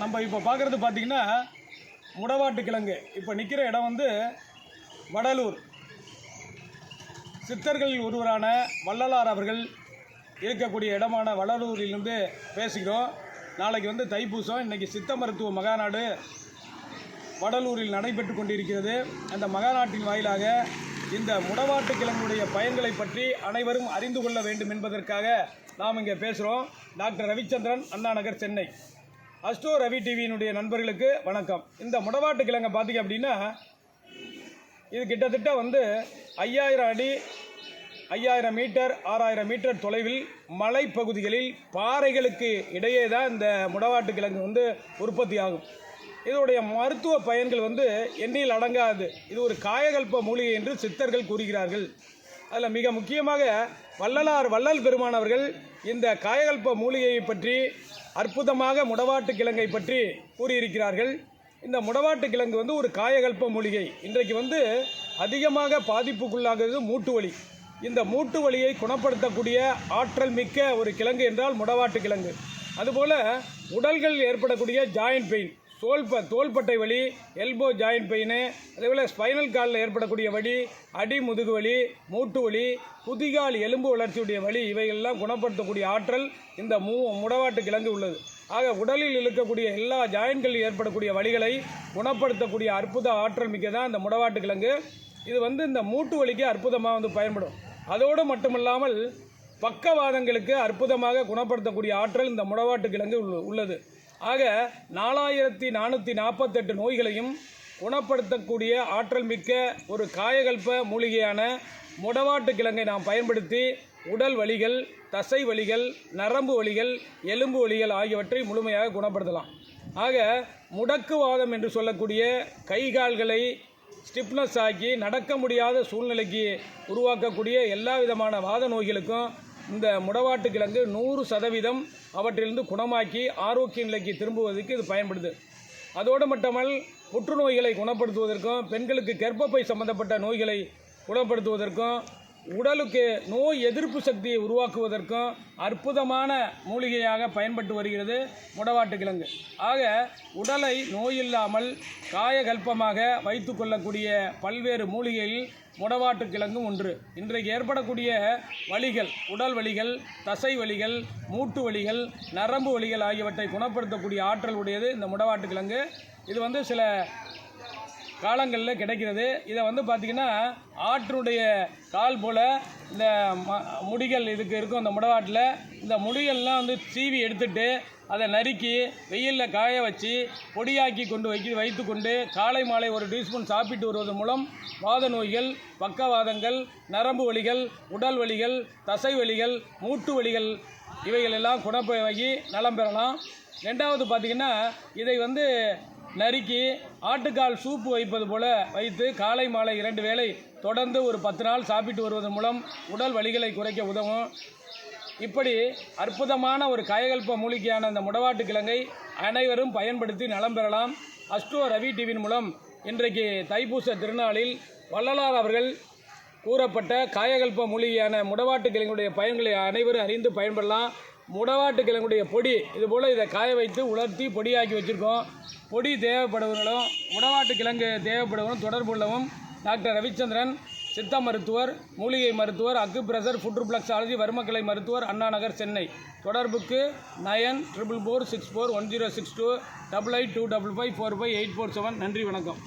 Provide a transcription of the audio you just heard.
நம்ம இப்போ பார்க்குறது பார்த்தீங்கன்னா முடவாட்டு கிழங்கு. இப்போ நிற்கிற இடம் வந்து வடலூர். சித்தர்களில் ஒருவரான வள்ளலார் அவர்கள் இருக்கக்கூடிய இடமான வடலூரிலிருந்து பேசுகிறோம். நாளைக்கு வந்து தைப்பூசம். இன்றைக்கி சித்த மருத்துவ மகாநாடு வடலூரில் நடைபெற்று கொண்டிருக்கிறது. அந்த மகாநாட்டின் வாயிலாக இந்த முடவாட்டு கிழங்குடைய பயன்களை பற்றி அனைவரும் அறிந்து கொள்ள வேண்டும் என்பதற்காக நாம் இங்கே பேசுகிறோம். டாக்டர் ரவிச்சந்திரன் அண்ணா நகர் சென்னை. அஸ்டோ ரவி டிவியினுடைய நண்பர்களுக்கு வணக்கம். இந்த முடவாட்டு கிழங்கை பார்த்தீங்க அப்படின்னா இது கிட்டத்தட்ட வந்து ஐயாயிரம் அடி ஐயாயிரம் மீட்டர் ஆறாயிரம் மீட்டர் தொலைவில் மலைப்பகுதிகளில் பாறைகளுக்கு இடையே தான் இந்த முடவாட்டு கிழங்கு வந்து உற்பத்தி ஆகும். இதோடைய மருத்துவ பயன்கள் வந்து எண்ணில் அடங்காது. இது ஒரு காயகல்ப மூலிகை என்று சித்தர்கள் கூறுகிறார்கள். அதில் மிக முக்கியமாக வள்ளலார் வள்ளல் பெருமானவர்கள் இந்த காயகல்ப மூலிகையை பற்றி அற்புதமாக முடவாட்டு கிழங்கை பற்றி கூறியிருக்கிறார்கள். இந்த முடவாட்டு கிழங்கு வந்து ஒரு காயகல்ப மூலிகை. இன்றைக்கு வந்து அதிகமாக பாதிப்புக்குள்ளாகிறது மூட்டு வலி இந்த மூட்டு வலியை குணப்படுத்தக்கூடிய ஆற்றல் மிக்க ஒரு கிழங்கு என்றால் முடவாட்டு கிழங்கு. அதுபோல் உடல்கள் ஏற்படக்கூடிய ஜாயின்ட் பெயின் தோல்ப தோள்பட்டை வலி எல்போ ஜாயின்ட் பெயின் அதேபோல் ஸ்பைனல் காலில் ஏற்படக்கூடிய வலி அடி முதுகு வலி மூட்டு வலி குதிகால் எலும்பு வளர்ச்சியுடைய வலி இவைகளெல்லாம் குணப்படுத்தக்கூடிய ஆற்றல் இந்த மூ முடவாட்டு கிழங்கு உள்ளது. ஆக உடலில் இழுக்கக்கூடிய எல்லா ஜாயின்களில் ஏற்படக்கூடிய வலிகளை குணப்படுத்தக்கூடிய அற்புத ஆற்றல் மிக்கதான் இந்த முடவாட்டு கிழங்கு. இது வந்து இந்த மூட்டு வலிக்கு அற்புதமாக வந்து பயன்படும். அதோடு மட்டுமல்லாமல் பக்கவாதங்களுக்கு அற்புதமாக குணப்படுத்தக்கூடிய ஆற்றல் இந்த முடவாட்டு கிழங்கு உள்ள- உள்ளது. ஆக நாலாயிரத்தி நானூற்றி நாற்பத்தெட்டு நோய்களையும் குணப்படுத்தக்கூடிய ஆற்றல் மிக்க ஒரு காயகல்ப மூலிகையான முடவாட்டு கிழங்கை நாம் பயன்படுத்தி உடல் வலிகள் தசை வலிகள் நரம்பு வலிகள் எலும்பு வலிகள் ஆகியவற்றை முழுமையாக குணப்படுத்தலாம். ஆக முடக்குவாதம் என்று சொல்லக்கூடிய கை கால்களை ஸ்டிப்னஸ் ஆக்கி நடக்க முடியாத சூழ்நிலைக்கு உருவாக்கக்கூடிய எல்லா விதமான வாத நோய்களுக்கும் இந்த முடவாட்டு கிழங்கு நூறு சதவீதம் அவற்றிலிருந்து குணமாக்கி ஆரோக்கிய நிலைக்கு திரும்புவதற்கு இது பயன்படுது. அதோடு மட்டுமல் புற்றுநோய்களை குணப்படுத்துவதற்கும் பெண்களுக்கு கர்ப்பப்பை சம்பந்தப்பட்ட நோய்களை குணப்படுத்துவதற்கும் உடலுக்கு நோய் எதிர்ப்பு சக்தியை உருவாக்குவதற்கும் அற்புதமான மூலிகையாக பயன்பட்டு வருகிறது முடவாட்டு கிழங்கு. ஆக உடலை நோயில்லாமல் காயகல்பமாக வைத்து கொள்ளக்கூடிய பல்வேறு மூலிகையில் முடவாட்டு கிழங்கும் ஒன்று. இன்றைக்கு ஏற்படக்கூடிய வலிகள் உடல் வலிகள் தசை வலிகள் மூட்டு வலிகள் நரம்பு வலிகள் ஆகியவற்றை குணப்படுத்தக்கூடிய ஆற்றல் உடையது இந்த முடவாட்டு கிழங்கு. இது வந்து சில காலங்களில் கிடைக்கிறது. இதை வந்து பார்த்திங்கன்னா ஆற்றினுடைய கால் போல் இந்த ம முடிகள் இதுக்கு இருக்கும் அந்த முடவாட்டில். இந்த முடிகள்லாம் வந்து சீவி எடுத்துட்டு அதை நறுக்கி வெயிலில் காய வச்சு பொடியாக்கி கொண்டு வைக்க வைத்து கொண்டு காலை மாலை ஒரு டீஸ்பூன் சாப்பிட்டு வருவதன் மூலம் வாத நோய்கள் பக்கவாதங்கள் நரம்பு வலிகள் உடல் வலிகள் தசை வலிகள் மூட்டு வலிகள் இவைகள் எல்லாம் குணப்பகி நலம் பெறலாம். ரெண்டாவது பார்த்திங்கன்னா இதை வந்து நறுக்கி ஆட்டுக்கால் சூப்பு வைப்பது போல வைத்து காலை மாலை இரண்டு வேளை தொடர்ந்து ஒரு பத்து நாள் சாப்பிட்டு வருவதன் மூலம் உடல் வலிகளை குறைக்க உதவும். இப்படி அற்புதமான ஒரு காயகல்ப மூலிகையான அந்த முடவாட்டு கிழங்கை அனைவரும் பயன்படுத்தி நலம் பெறலாம். அஸ்டோ ரவி டிவியின் மூலம் இன்றைக்கு தைப்பூச திருநாளில் வள்ளலார் அவர்கள் கூறப்பட்ட காயகல்ப மூலிகையான முடவாட்டு கிழங்குடைய பயன்களை அனைவரும் அறிந்து பயன்படலாம் முடவாட்டு கிழங்குடைய பொடி இதுபோல் இதை காய வைத்து உலர்த்தி பொடியாக்கி வச்சுருக்கோம். பொடி தேவைப்படுவர்களும் முடவாட்டு கிழங்கு தேவைப்படுவதும் தொடர்பு உள்ளவும் டாக்டர் ரவிச்சந்திரன் சித்த மருத்துவர் மூலிகை மருத்துவர் அக்கு பிரஷர் ஃபுட்ருப்ளக்ஸாலஜி வர்மக்கலை மருத்துவர் அண்ணா நகர் சென்னை. தொடர்புக்கு nine triple four six four one zero six two double eight two double five four five eight four seven. நன்றி வணக்கம்.